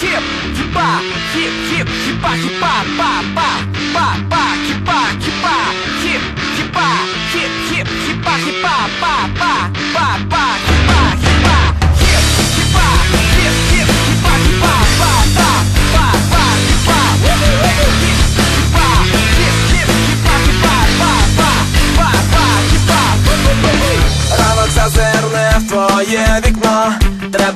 хіп, хіпа, хіп, хіп, хіпа, хіпа, па, па, па, па, хіпа, хіпа, хіп, хіпа, хіп, хіп, хіпа, хіпа, па, па, па, па, хіпа, хіпа, хіп, хіпа, хіп, хіп, хіпа, хіпа, па, па, па, па, хіпа, хіп, хіпа, хіп, хіп, хіпа, хіпа, па, па, па, па, хіпа. Ранок зазирне в твоє вікно,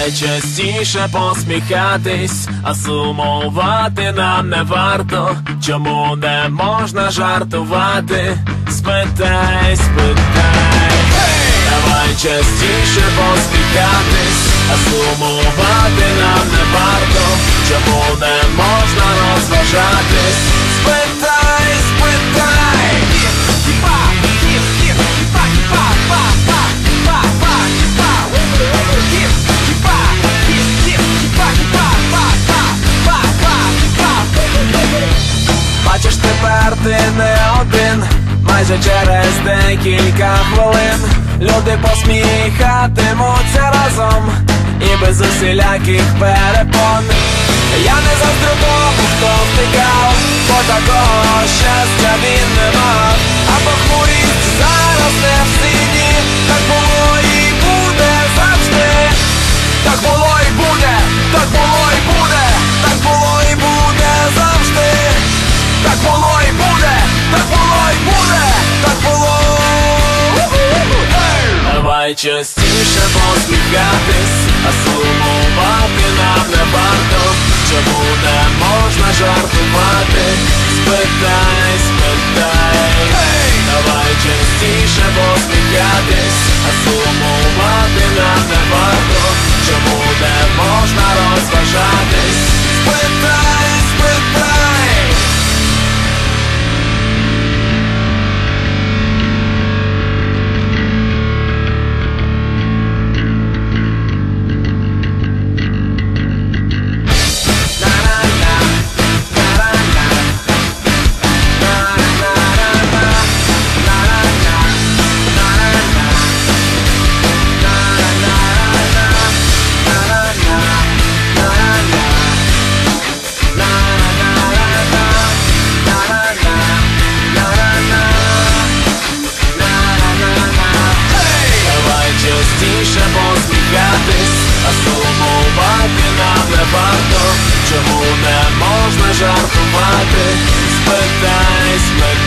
Давай частіше посміхатись, а сумувати нам не варто. Чому не можна жартувати? Спитай, спитай. Давай частіше посміхатись, а сумувати нам не варто. Чому не можна розважатись? Один, майже через декілька хвилин люди посміхатимуться разом і без усіляких перепон. Я не заздрю тому, хто втикав, Давай частіше посміхатись, а сумувати нам не варто. Чому не можна жартувати? сумувати нам не варто, чому не можна жартувати, спитай смерть.